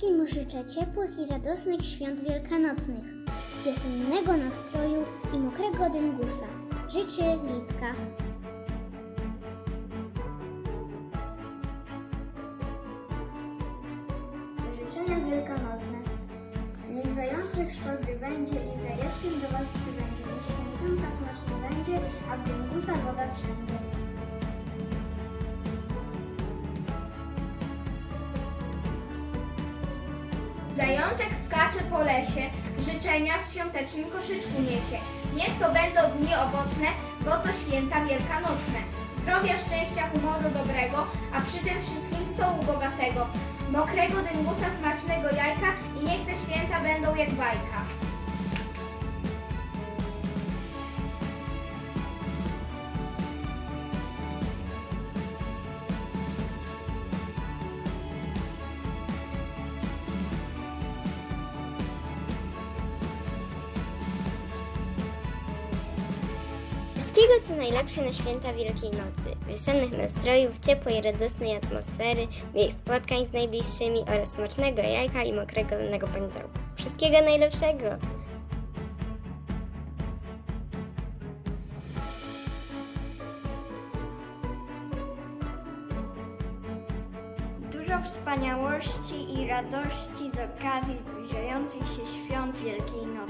wszystkim życzę ciepłych i radosnych świąt wielkanocnych, wiosennego nastroju i mokrego dyngusa. Życzy Litka. Życzenia wielkanocne. Zajączek skacze po lesie, życzenia w świątecznym koszyczku niesie. Niech to będą dni owocne, bo to święta wielkanocne. Zdrowia, szczęścia, humoru dobrego, a przy tym wszystkim stołu bogatego. Mokrego dyngusa, smacznego jajka i niech te święta będą jak bajka. Wszystkiego co najlepsze na święta Wielkiej Nocy, wiosennych nastrojów, ciepłej, radosnej atmosfery, miłych spotkań z najbliższymi oraz smacznego jajka i mokrego lnego poniedziałku. Wszystkiego najlepszego! Dużo wspaniałości i radości z okazji zbliżających się świąt Wielkiej Nocy.